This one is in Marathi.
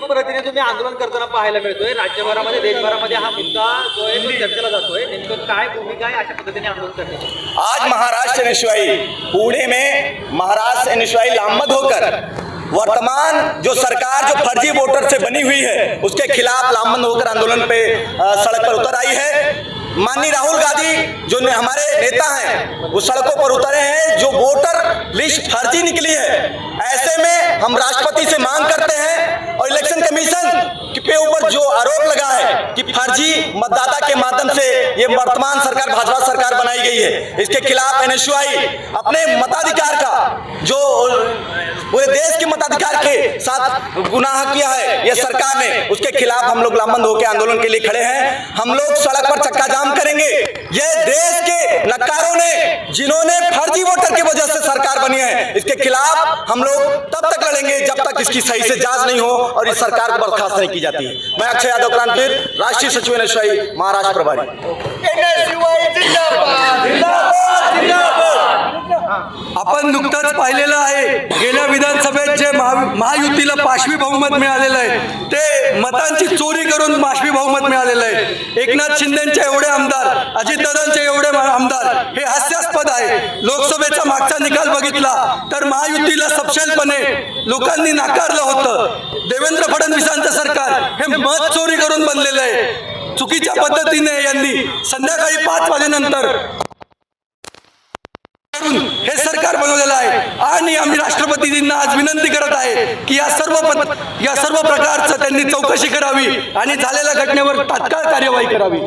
पद्धतीने तुम्ही आंदोलन करताना पाहायला मिळतोय. राज्यभरामध्ये, देशभरामध्ये हा मुद्दा जो आहे तो चर्चेला जातोय. नेमकं काय भूमिका आहे अशा पद्धतीने आंदोलन करण्याची? आज महाराष्ट्र एनएसयूआई, पुणे में महाराष्ट्र एनएसयूआई लामबंद होकर वर्तमान जो सरकार, जो फर्जी वोटर से बनी हुई है, उसके खिलाफ लामबंद होकर आंदोलन पे सड़क पर उतर आई है। माननीय राहुल गांधी, जो ने हमारे नेता हैं वो सड़कों पर उतरे हैं, जो वोटर लिस्ट फर्जी निकली है। हम राष्ट्रपति से मांग करते हैं और इलेक्शन कमीशन के ऊपर जो आरोप लगा है कि फर्जी मतदाता के माध्यम से ये वर्तमान सरकार, भाजपा सरकार बनाई गई है, इसके खिलाफ एनएसयूआई अपने मताधिकार का, जो पूरे देश के मताधिकार के साथ गुनाह किया है, ये सरकार ने, उसके खिलाफ हम लोग लामबंद होकर आंदोलन के लिए खड़े हैं। हम लोग सड़क पर चक्का जाम फर्जी वोटर की वजह से सरकार बनी है। इसके खिलाफ हम लोग तब तक लड़ेंगे जब तक इसकी सही से जांच नहीं हो और इस सरकार को बर्खास्त नहीं की जाती। मैं अक्षय यादव क्रांतिवीर राष्ट्रीय सचिव एनएसयूआई महाराष्ट्र प्रभारी। आपण नुकतंच पाहिलेलं आहे गेल्या विधानसभेत जे महा- महायुतीला पाशवी बहुमत मिळालेलं आहे ते मतांची चोरी करून पाशवी बहुमत मिळालेलं आहे. एकनाथ शिंदेचे एवढे आमदार अजितदादांचे एवढे आमदार हे हास्यास्पद आहे. लोकसभेचा मागचा निकाल बघितला तर महायुतीला सपशेलपणे लोकांनी नाकारलं होतं. देवेंद्र फडणवीसांचं सरकार हे मत चोरी करून बनलेलं आहे. चुकीच्या पद्धतीने यांनी संध्याकाळी पाच वाजेनंतर करून हे सरकार बनवलेलं आहे. आणि आम्ही राष्ट्रपतींना आज विनंती करत आहे की या सर्व या सर्व प्रकारचं त्यांनी चौकशी करावी आणि झालेल्या घटनेवर तात्काळ कार्यवाही करावी.